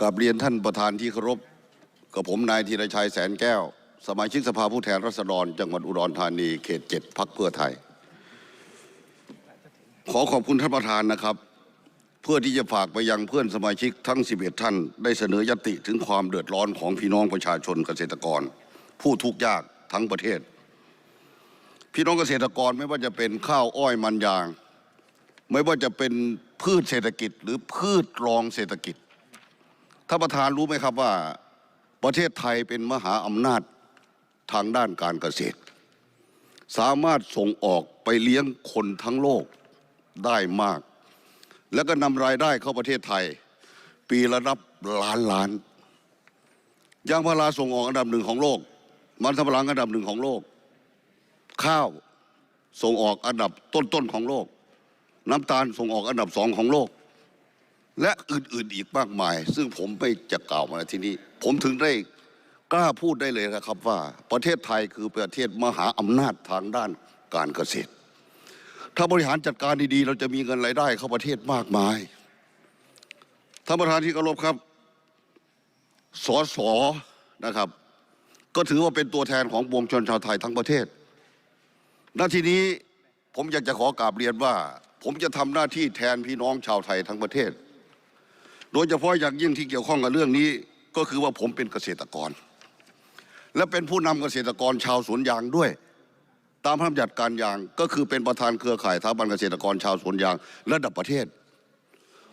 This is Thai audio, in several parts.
กับเรียนท่านประธานที่เคารพกับผมนายธีรชัยแสนแก้ว สมาชิกสภาผู้แทนราษฎร จังหวัดอุดรธานีเขตเจ็ดพักเพื่อไทย ขอขอบคุณท่านประธานนะครับ เพื่อที่จะฝากไปยังเพื่อนสมาชิกทั้ง 11 ท่าน ได้เสนอยติถึงความเดือดร้อนของพี่น้องประชาชนเกษตรกร ผู้ทุกข์ยากทั้งประเทศ พี่น้องเกษตรกรไม่ว่าจะเป็นข้าวอ้อยมันยาง ไม่ว่าจะเป็นพืชเศรษฐกิจหรือพืชรองเศรษฐกิจ ท่านประธานรู้ไหมครับว่าประเทศไทยเป็นมหาอำนาจทางด้านการเกษตร สามารถส่งออกไปเลี้ยงคนทั้งโลกได้มาก แล้วก็นำรายได้เข้าประเทศไทย ปีละนับล้านล้านยางพาราส่งออกอันดับหนึ่งของโลก มันสำปะหลังอันดับหนึ่งของโลก ข้าวส่งออกอันดับต้นๆของโลก น้ำตาลส่งออกอันดับสองของโลก และอื่นๆอีกมากมาย ซึ่งผมไม่จะกล่าวมาที่นี้ ผมถึงได้กล้าพูดได้เลยนะครับว่า ประเทศไทยคือประเทศมหาอำนาจทางด้านการเกษตร ถ้าบริหารจัดการดีๆ เราจะมีเงินรายได้เข้าประเทศมากมายท่านประธานที่เคารพครับสสนะครับ ก็ถือว่าเป็นตัวแทนของปวงชนชาวไทยทั้งประเทศหน้าที่นี้ผมอยากจะขอกราบเรียนว่า ผมจะทำหน้าที่แทนพี่น้องชาวไทยทั้งประเทศ ดยเฉพาะอย่างยิ่งที่เกี่ยวข้องกับเรื่องนี้ก็คือว่าผมเป็นเกษตรกร และเป็นผู้นำเกษตรกรชาวสวนยางด้วย ตามพระราชบัญญัติการยาง ก็คือเป็นประธานเครือข่ายสถาบันเกษตรกรชาวสวนยางระดับประเทศ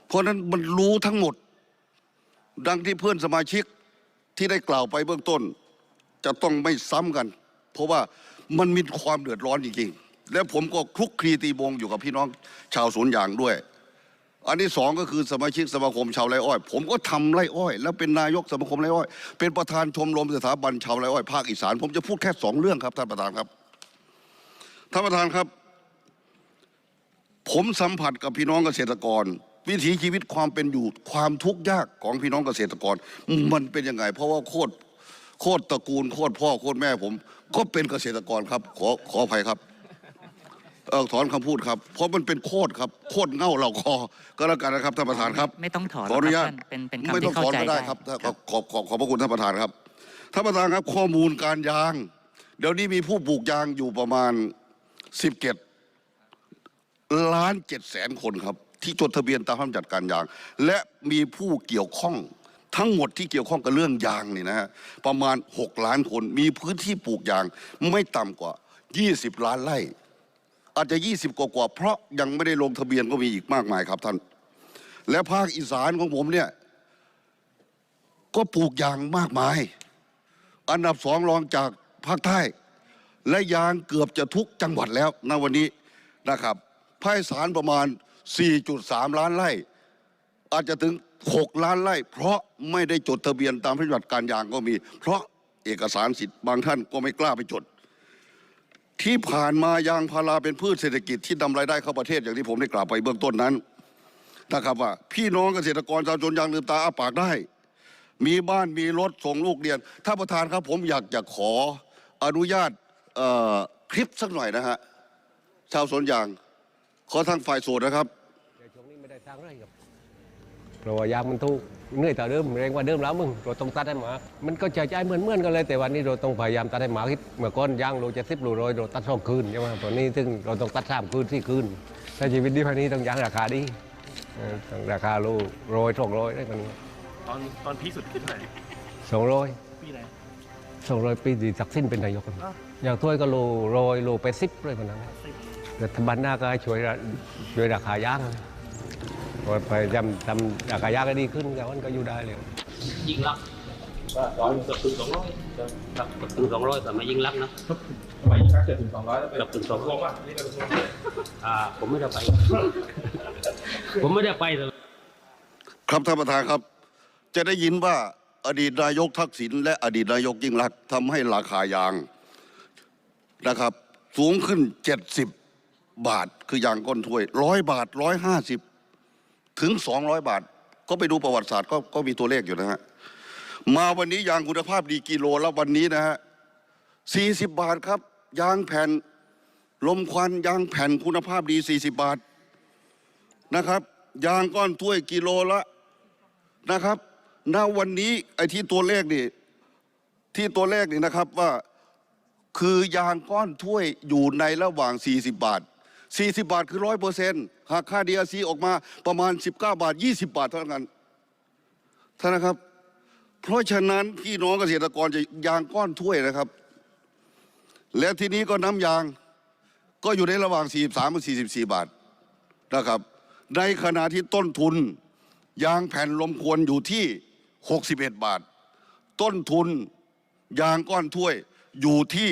เพราะฉะนั้นมันรู้ทั้งหมด ดังที่เพื่อนสมาชิกที่ได้กล่าวไปเบื้องต้น จะต้องไม่ซ้ำกัน เพราะว่ามันมีความเดือดร้อนจริงๆและผมก็คลุกคลีตีวงอยู่กับพี่น้องชาวสวนยางด้วย อันที่สองก็คือสมาชิกสมาคมชาวไร่อ้อย ผมก็ทำไร่อ้อย แล้วเป็นนายกสมาคมไร่อ้อย เป็นประธานชมรมสถาบันชาวไร่อ้อยภาคอีสาน ผมจะพูดแค่สองเรื่องครับท่านประธานครับท่านประธานครับ ผมสัมผัสกับพี่น้องเกษตรกร วิถีชีวิตความเป็นอยู่ความทุกข์ยากของพี่น้องเกษตรกร มันเป็นยังไง เพราะว่าโคตรโคตรตระกูลโคตรพ่อโคตรแม่ผม ก็เป็นเกษตรกรครับ ขอขออภัยครับ เออถอนคำพูดครับ เพราะมันเป็นโคตรครับ โคตรเง่าเหล่าคอ ก็แล้วกันนะครับท่านประธานครับ ไม่ต้องถอนขออนุญาตหรกครับท่านเป็นเป็นไม่คำต้อที่งเข้าถอนใจก็ได้ครับถ้าขอบขอบขอบขอบพระคุณท่านประธานครับท่านประธานครับข้อมูลการยาง เดี๋ยวนี้มีผู้ปลูกยางอยู่ประมาณสิบเกตล้านเจ็ดแสนคนครับ ที่จดทะเบียนตามพระราชบัญญัติการยาง และมีผู้เกี่ยวข้อง ทั้งหมดที่เกี่ยวข้องกับเรื่องยางนี่นะฮะประมาณ 6 ล้านคนมีพื้นที่ปลูกยางไม่ต่ำกว่า 20 ล้านไร่ อาจจะ 20 กว่ากว่าเพราะยังไม่ได้ลงทะเบียนก็มีอีกมากมายครับท่าน และภาคอีสานของผมเนี่ยก็ปลูกยางมากมาย อันดับสองรองจากภาคใต้ และยางเกือบจะทุกจังหวัดแล้วณวันนี้นะครับภาคอีสานประมาณ 4.3 ล้านไร่ อาจจะถึง 6 ล้านไร่ เพราะไม่ได้จดทะเบียนตามพระราชบัญญัติการยางก็มี เพราะเอกสารสิทธิ์บางท่านก็ไม่กล้าไปจด ที่ผ่านมายางพาราเป็นพืชเศรษฐกิจที่นำรายได้เข้าประเทศอย่างที่ผมได้กล่าวไปเบื้องต้นนั้นนะครับว่า พี่น้องเกษตรกรชาวชนยางลืมตาอ้าปากได้ มีบ้านมีรถส่งลูกเรียนท่านประธานครับผมอยากจะขออนุญาตคลิปสักหน่อยนะฮะชาวสวนยาง ขอทางฝ่ายโสดนะครับ เพราะว่ายางมันทุกเหนื่อยแต่เดิมแรงกว่าเดิมแล้วมึงเราต้องตัดให้หมา มันก็จะใจเหมือนเหมือนๆกันเลย แต่วันนี้เราต้องพยายามตัดให้หมาคิดเมื่อก่อนยางโลเจ็ดสิบโลร้อยเราตัดสองคืนใช่ไหมตอนนี้ซึ่งเราต้องตัดสามคืนสี่คืนถ้าชีวิตดีพันนี้ต้องยางราคาดีเออต้องราคาโลร้อยสองร้อยได้กันตอนตอนพีคสุดขึ้นเท่าไหร่สองร้อยปีไหนสองร้อยปีดีสักสิ้นเป็นนายกครับอย่างถ้วยก็โลร้อยโลไปสิบเลยมันนั้นแต่ทบันหน้าก็ให้ช่วยช่วยราคายาง พอพยายามทำราคายางให้ดีขึ้นแล้วมันก็อยู่ได้เลยยิ่งรักเกือบถึงสองร้อยเกือบถึงสองร้อยแต่ไม่ยิ่งรักนะทำไมยิ่งรักเกิดถึงสองร้อยแล้วไปเกือบถึงสองรร้วอยมอะนี่เรารวมอ่าผมไม่ได้ไป ผมไม่ได้ไปเลยครับท่านประธานครับ จะได้ยินว่าอดีตนายกทักษิณและอดีตนายกยิ่งรักษณ์ทำให้ราคายางนะครับ สูงขึ้น 70 บาทคือยางก้นถ้วยร้อยบาทร้อยห้าสิบ ถึง 200 บาท ก็ไปดูประวัติศาสตร์ก็ก็มีตัวเลขอยู่นะฮะมาวันนี้ยางคุณภาพดีกิโลแล้ววันนี้นะฮะ40 บาทครับ ยางแผ่นลมควันยางแผ่นคุณภาพดี 40 บาทนะครับ ยางก้อนถ้วยกิโลละนะครับณวันนี้ไอ้ที่ตัวเลขนี่ที่ตัวเลขนี่นะครับว่าคือยางก้อนถ้วยอยู่ในระหว่าง 40 บาท 40 บาทคือร้อยเปอร์เซ็นต์หากค่า DRC ออกมาประมาณ 19 บาท 20 บาทเท่านั้นท่านนะครับ เพราะฉะนั้นพี่น้องเกษตรกรจะยางก้อนถ้วยนะครับ และทีนี้ก็น้ำยางก็อยู่ในระหว่าง 43กับ44 บาทนะครับ ในขณะที่ต้นทุน ยางแผ่นลมควนอยู่ที่ 61 บาท ต้นทุนยางก้อนถ้วยอยู่ที่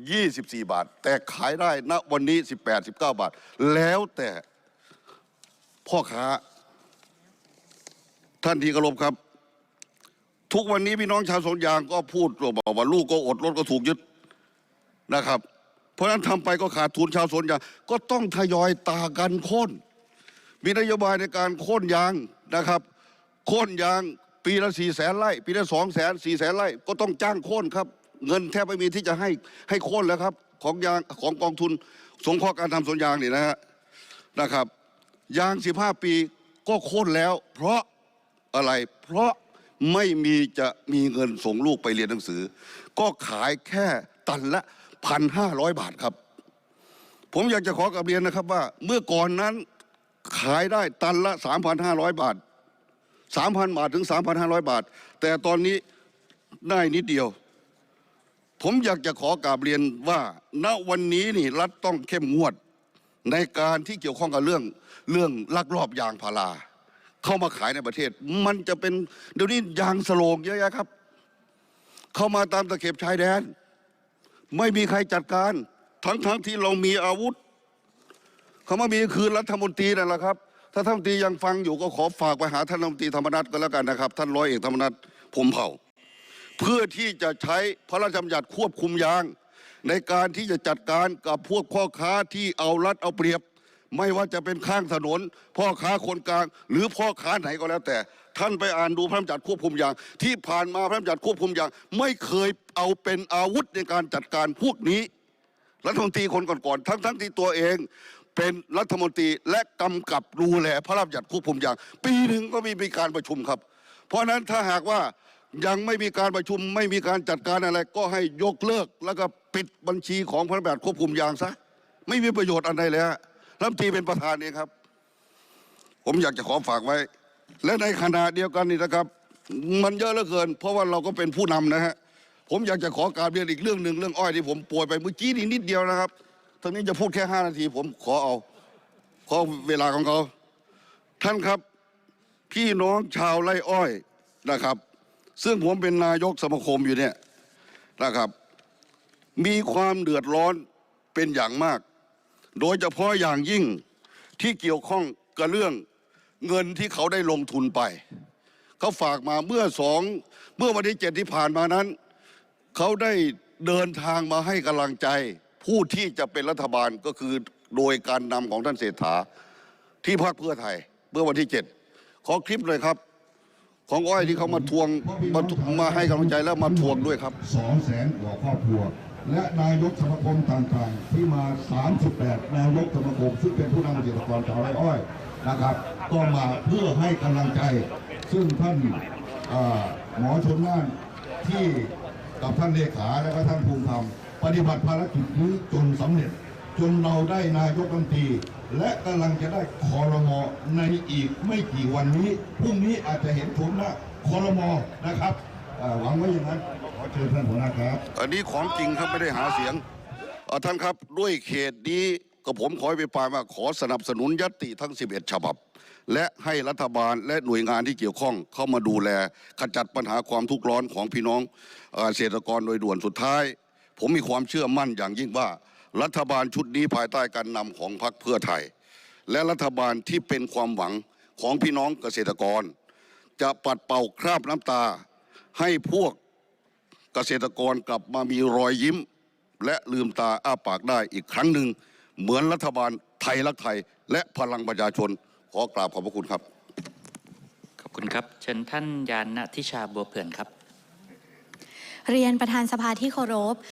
24 บาท แต่ขายได้ณวันนี้ 18 19 บาท แล้วแต่พ่อค้า ท่านที่เคารพครับ ทุกวันนี้พี่น้องชาวสวนยางก็พูดบอกว่าลูกก็อดรถก็ถูกยึดนะครับ เพราะฉะนั้นทำไปก็ขาดทุนชาวสวนยาง ก็ต้องทยอยตากันโค่นมีนโยบายในการโค่นยางนะครับโค่นยางปีละสี่แสนไร่ปีละสองแสนสี่แสนไร่ก็ต้องจ้างโค่นครับ เงินแทบไม่มีที่จะให้ให้โค่นแล้วครับ ของยางของกองทุนสงเคราะห์การทำสวนยางนี่นะฮะนะครับ ยาง 15 ปีก็โค่นแล้ว เพราะอะไรเพราะไม่มีจะมีเงินส่งลูกไปเรียนหนังสือ ก็ขายแค่ตันละพันห้าร้อยบาทครับ ผมอยากจะขอกลับเรียนนะครับว่า เมื่อก่อนนั้นขายได้ตันละ3,500บาท3,000บาทถึง3,500บาท แต่ตอนนี้ได้นิดเดียว ผมอยากจะขอกราบเรียนว่า ณวันนี้นี่รัฐต้องเข้มงวด ในการที่เกี่ยวข้องกับเรื่องเรื่องลักลอบยางพาราเข้ามาขายในประเทศ มันจะเป็นเดี๋ยวนี้ยางสโลงเยอะแยะครับ เข้ามาตามตะเข็บชายแดน ไม่มีใครจัดการ ทั้งๆทที่เรามีอาวุธคำว่ามีคือรัฐมนตรีนั่นแหละครับ ถ้าท่านรัฐมนตรียังฟังอยู่ก็ขอฝากไปหาท่านรัฐมนตรีธรรมนัฐก็แล้วกันนะครับ ท่านร้อยเอกธรรมนัฐพรหมเผ่า เพื่อที่จะใช้พระราชบัญญัติควบคุมยาง ในการที่จะจัดการกับพวกพ่อค้าที่เอารัดเอาเปรียบ ไม่ว่าจะเป็นข้างถนน พ่อค้าคนกลาง หรือพ่อค้าไหนก็แล้วแต่ ท่านไปอ่านดูพระราชบัญญัติควบคุมยาง ที่ผ่านมาพระราชบัญญัติควบคุมยาง ไม่เคยเอาเป็นอาวุธในการจัดการพวกนี้รัฐมนตรีคนก่อนๆ ทั้งๆที่ตัวเอง เป็นรัฐมนตรีและกำกับดูแลพระราชบัญญัติควบคุมยาง ปีหนึ่งก็มีมีการประชุมครับ เพราะฉะนั้นถ้าหากว่า ยังไม่มีการประชุมไม่มีการจัดการอะไร ก็ให้ยกเลิก แล้วก็ปิดบัญชีของพระราชบัญญัติควบคุมยางซะไม่มีประโยชน์อะไรเลยฮะรัฐมนตรีเป็นประธานเองครับ ผมอยากจะขอฝากไว้ และในขณะเดียวกันนี่นะครับ มันเยอะเหลือเกิน เพราะว่าเราก็เป็นผู้นำนะฮะผมอยากจะขอการเรียนอีกเรื่องหนึ่งเรื่องอ้อยที่ผมป่วยไปเมื่อกี้นี่นิดเดียวนะครับตอนนี้จะพูดแค่ห้านาที ผมขอเอาขอเวลาของเขา ท่านครับ พี่น้องชาวไร่อ้อยนะครับ ซึ่งผมเป็นนายกสมาคมอยู่เนี่ยนะครับ มีความเดือดร้อนเป็นอย่างมาก โดยเฉพาะอย่างยิ่งที่เกี่ยวข้องกับเรื่องเงินที่เขาได้ลงทุนไป เขาฝากมาเมื่อสองเมื่อวันที่เจ็ดที่ผ่านมานั้น เขาได้เดินทางมาให้กำลังใจ ผู้ที่จะเป็นรัฐบาลก็คือโดยการนำของท่านเศรษฐาที่พรรคเพื่อไทย เมื่อวันที่เจ็ดขอคลิปเลยครับ ของอ้อยที่เขามาทวงมามาให้กำลังใจแล้วมาทวงด้วยครับสองแสนกว่าครอบครัว และนายกสมาคมต่างๆ ที่มา 38 นายกสมาคมซึ่งเป็นผู้นำเกษตรกรชาวไร่อ้อยนะครับก็มาเพื่อให้กำลังใจ ซึ่งท่านหมอชนน่านที่กับท่านเลขาและก็ท่านภูมิธรรมปฏิบัติภารกิจนี้จนสำเร็จ จนเราได้นายกรัฐมนตรี และกำลังจะได้คอรมอในอีกไม่กี่วันนี้พรุ่งนี้อาจจะเห็นชมหน้าคอรมอนะครับหวังไว้อย่างนั้นขอเชิญท่านหัวหน้าครับ อันนี้ของจริงครับไม่ได้หาเสียงท่านครับด้วยเขตนี้ก็ผมขอไปปลายมาขอสนับสนุนยตติทั้ง 11 ฉบับ และให้รัฐบาลและหน่วยงานที่เกี่ยวข้องเข้ามาดูแลขจัดปัญหาความทุกข์ร้อนของพี่น้องเกษตรกรโดยด่วนสุดท้าย ผมมีความเชื่อมั่นอย่างยิ่งว่า รัฐบาลชุดนี้ภายใต้การนำของพรรคเพื่อไทย และรัฐบาลที่เป็นความหวังของพี่น้องเกษตรกร จะปัดเป่าคราบน้ำตา ให้พวกเกษตรกรกลับมามีรอยยิ้ม และลืมตาอ้าปากได้อีกครั้งหนึ่ง เหมือนรัฐบาลไทยรักไทย และพลังประชาชน ขอกราบขอบพระคุณครับ ขอบคุณครับ เชิญท่านยานณทิชาบัวเผื่อนครับ เรียนประธานสภาที่เคารพ